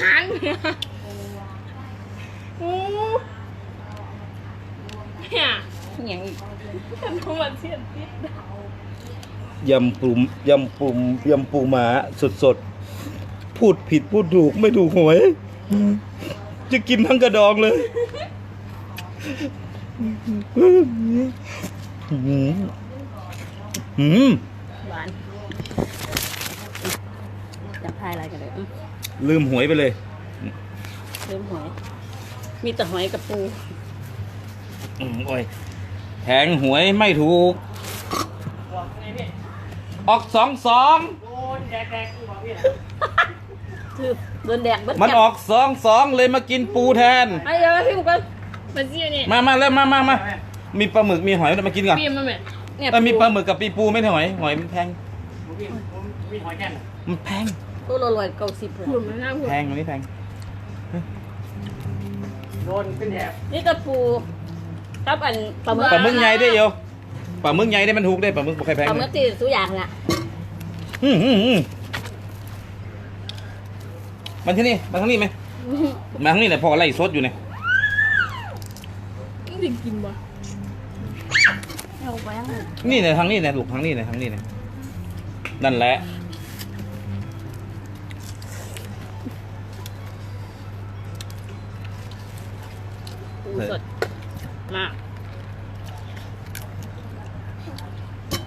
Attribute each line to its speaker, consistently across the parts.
Speaker 1: หางเนี่ยโอ้เนี่ย
Speaker 2: อย่างอีก
Speaker 1: ฉันต้องมาเชียนติดดาวยำ
Speaker 3: ปูยำปูยำปูหมาสดสดๆพูดผิดพูดถูกไม่ถูกหวย จะกินทั้งกระดองเลยหืมหืม
Speaker 2: หวานจะพายอะไรกันเลยอื้อ
Speaker 3: ลืมหวยไปเลย
Speaker 2: เริ่มหอย มีแต่หอยกับปู
Speaker 3: อืมโอ้ยแทงหวยไม่ถูกออกสองสอง
Speaker 2: คือโดนแดกเบิด
Speaker 3: มันออกสองสองเลยมากินปูแทน
Speaker 2: ไอ้เดี๋ยวพี่มุกกัน
Speaker 1: มาเชียนเนี่ย
Speaker 3: มามาแล้วมามามามีปลาหมึกมีหอยมากินก่อน
Speaker 1: เบียมมาแม่
Speaker 2: เนี่ย
Speaker 3: แต่มีปลาหมึกกับปีปูไม่ใช่หอย หอยมันแพง
Speaker 4: มีหอยแค่น
Speaker 3: มันแพง
Speaker 2: ตัวละร้อยเก้าสิบ
Speaker 1: หุ่นมันน่าหุ่น
Speaker 3: แพงอันนี้แพง
Speaker 4: โดนขึ้นแถบ
Speaker 2: นี่ตะปูครับอันปลาหมึก
Speaker 3: ปลาหมึกใหญ่ได้เดียวปลาหมึกใหญ่ได้มันถูกได้ปลาหมึกบ่ใครแพง
Speaker 2: ปลาหมึ
Speaker 3: เล
Speaker 2: ก
Speaker 3: ย
Speaker 2: ที่สุอย่างน่ะ
Speaker 3: อืมอืมอืมมันที่นี่มาทางนี้ไหมมาทางนี้แหละพอไล่ซดอยู่เนี่ย
Speaker 1: ต้องกินบ่
Speaker 2: เอาไปยังไง
Speaker 3: นี่เนี่ยทางนี้เนี่ยลูกทางนี้เนี่ยทางนี้เนี่ยนั่นแหละ
Speaker 2: ปูสดมาก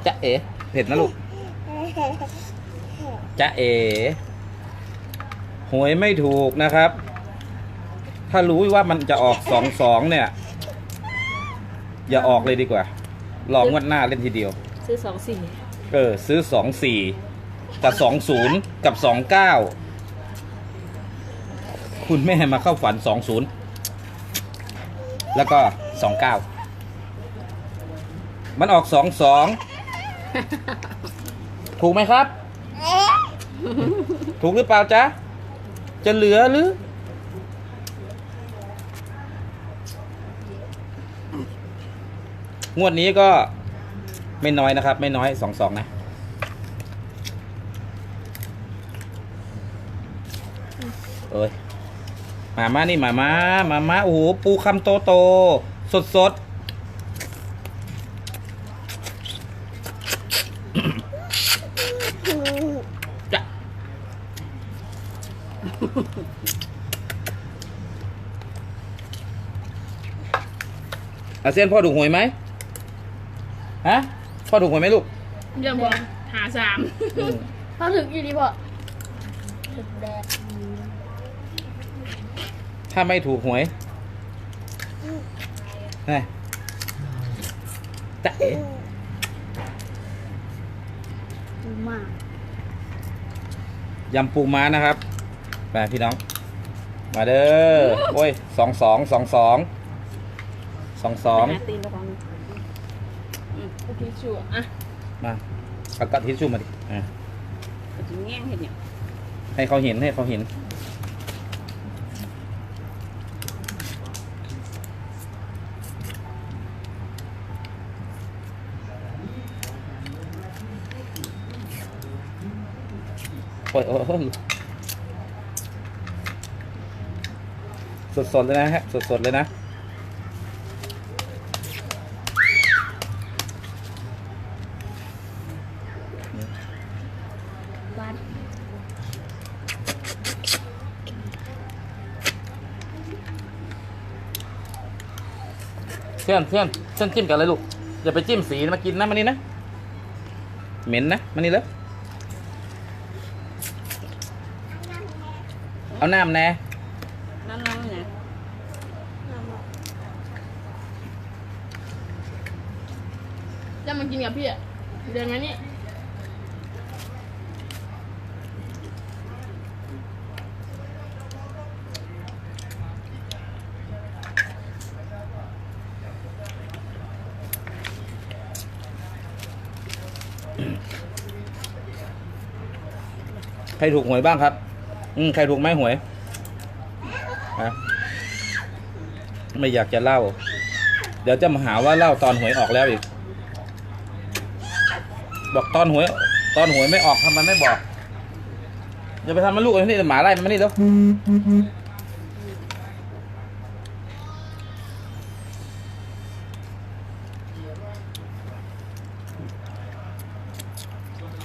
Speaker 3: จะเอ๋เผ็ดนะลูกจะเอ๋หวยไม่ถูกนะครับ ถ้ารู้ว่ามันจะออกสองสองเนี่ย อย่าออกเลยดีกว่า ลองงวดหน้าเล่นทีเดียว
Speaker 2: ซื้อสองสี่
Speaker 3: เออ ซื้อสองสี่กับสองศูนย์กับสองเก้าคุณแม่มาเข้าฝันสองศูนย์ แล้วก็สองเก้ามันออกสองสองถูกไหมครับ ถูกหรือเปล่าจ๊ะ จะเหลือหรือ งวดนี้ก็ไม่น้อยนะครับ ไม่น้อยสองสองนะเอ้ย มามานี่มามามามาโอ้โหปูคำโตโตสดสดจะอาเซียนพ่อถูกหวยไหมฮะพ่อถูกหวยไหมลูก
Speaker 1: เบียมบ่หาสาม
Speaker 2: เขาถึงอยู่ดีบ่ถึงแดก
Speaker 3: ถ้าไม่ถูกหวยนี่จะเอ๋
Speaker 2: ปูมาก
Speaker 3: ยำปูม้านะครับไปพี่น้อง มาเด้อโอ้ยสองสองสองสองสองสอง
Speaker 2: ไปหาตีนตะกอน
Speaker 1: โอเคชัวร์อะ
Speaker 3: มาเอากระทิชชู่มาดิอะ
Speaker 2: ก็จะแง่งเห็นเนี่ย
Speaker 3: ให้เขาเห็นให้เขาเห็น โอ้ยโอ้ยสดๆเลยนะฮะสดๆเลยนะเพื่อนเพื่อนเส้นจิ้มกับอะไรลูก อย่าไปจิ้มสีมากินนะมันนี่นะ เหม็นนะมันนี่เลย เอาน้ำแน่
Speaker 2: น้ำน้ำเนี่ย
Speaker 1: จะมากินกับพี่อะเดินมานี่
Speaker 3: ใครถูกหวยบ้างครับ อืมใครถูกไหมหวยฮะไม่อยากจะเล่า เดี๋ยวจะมาหาว่าเล่าตอนหวยออกแล้วอีก บอกตอนหวย ตอนหวยไม่ออกทำไมไม่บอกอย่าไปทำมันลูกไอ้นี่หมาไล่มันมานี่แล้ว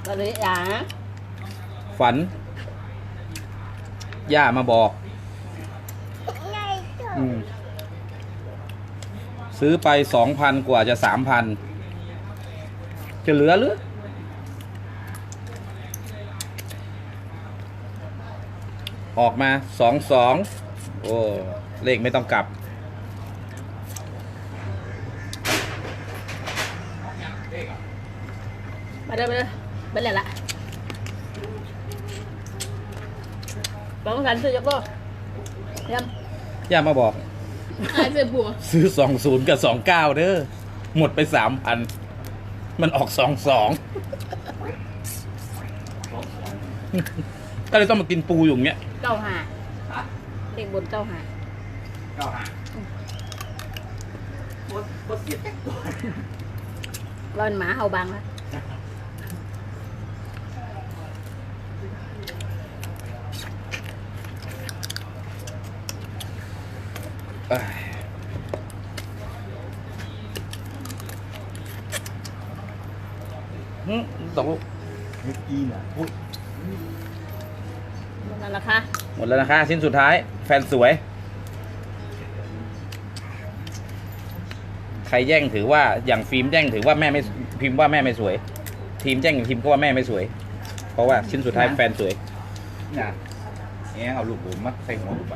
Speaker 2: ก็เลยอะ
Speaker 3: ฝัน ย่ามาบอก อืม ซื้อไปสองพันกว่าจะสามพัน จะเหลือหรือ ออกมาสองสอง โอ้ เลขไม่ต้องกลับ
Speaker 2: มาเด้อมาเด้อไปเลยละ บางสันซื้อยกโลย
Speaker 3: ย่ามาบอก
Speaker 1: ไอ้เสือบัว
Speaker 3: ซื้อสองศูนย์กับสองเก้าเด้อหมดไปสามพันมันออกสองสองก็เลยต้องมากินปูอยู่อย่างเงี้ยำ
Speaker 2: เก้าห้า
Speaker 4: ฮะ
Speaker 2: เด็กบนเก้าห้า
Speaker 4: เก้าห้าบดบดเสียแจ็คตัว
Speaker 2: เราเป็นหมาเห่าบางแล้ว
Speaker 3: หึตกลูก
Speaker 4: มิกกี้น่ะพูด
Speaker 2: นั่นแหละค่ะ
Speaker 3: หมดแล้วนะคะ ชิ้นสุดท้าย แฟนสวย ใครแย่งถือว่าอย่างฟิล์มแย่งถือว่าแม่ไม่พิมพ์ว่าแม่ไม่สวย ทีมแย่งพิมพ์ก็ว่าแม่ไม่สวย เพราะว่าชิ้นสุดท้ายแฟนสวย
Speaker 4: น่ะแองเอาลูกผมมาใส่หัวลูกไป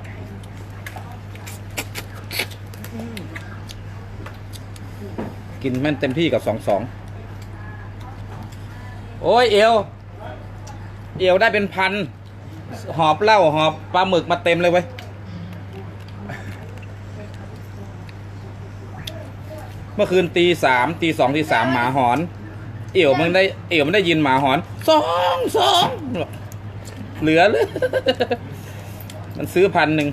Speaker 3: กินแม่นเต็มที่กับสองสอง โอ้ยเอว เอวได้เป็นพัน หอบเหล้าหอบปลาหมึกมาเต็มเลยเว้ยเมื่อคืนตีสามตีสองตีสามหมาหอน เอี่ยวมันได้เอี่ยวมันได้ยินหมาหอนสองสองเหลือเลย มันซื้อพันหนึ่ง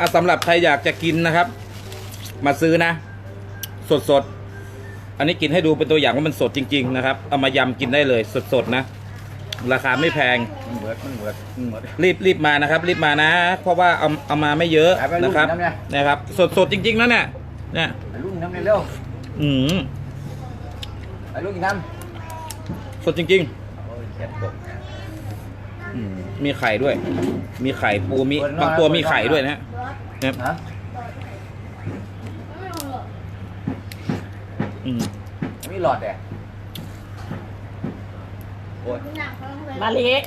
Speaker 3: อะสำหรับใครอยากจะกินนะครับ มาซื้อนะ สดสดๆอันนี้กินให้ดูเป็นตัวอย่างว่ามันสดจริง ๆ นะครับ เอามายำกินได้เลยสดสดๆนะ ราคาไม่แพง
Speaker 4: มันเบิดมันเบิดมันเบิด
Speaker 3: รีบรีบมานะครับ รีบมานะ เพราะว่าเอาเอามาไม่เยอะ
Speaker 4: ไปไปลูก
Speaker 3: นะครับ
Speaker 4: น้ำเนี่ย
Speaker 3: นะครับสดสดๆจริงๆนะเนี่ยเนี่ย
Speaker 4: ไปลูกน้ำเนี่ยเร็ว
Speaker 3: อืม
Speaker 4: ไปลูกน้
Speaker 3: สดจริงำ
Speaker 4: โอ้ยเจ็บตก
Speaker 3: ๆ อืม มีไข่ด้วย มีไข่ปูมี
Speaker 4: เปิดหน่อย
Speaker 3: บางตัว
Speaker 4: เปิดหน่อย
Speaker 3: มีไข่ด้วยนะนะครับ
Speaker 4: ฮะ
Speaker 3: อืม
Speaker 4: มีหลอดแดดโอ้ย
Speaker 2: มาเละ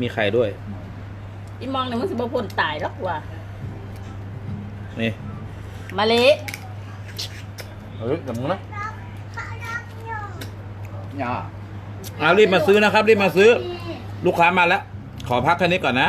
Speaker 3: มีไข่ด้วย
Speaker 2: อีมองเนี่ยมันสิบ่พ้นตายหรอกว่ะ
Speaker 3: นี่
Speaker 2: มาเละ
Speaker 3: เฮ้ยเดี๋ยวมึงนะ
Speaker 4: อย่า
Speaker 3: เอารีบมาซื้อนะครับ รีบมาซื้อ ลูกค้ามาแล้ว ขอพักแค่นี้ก่อนนะ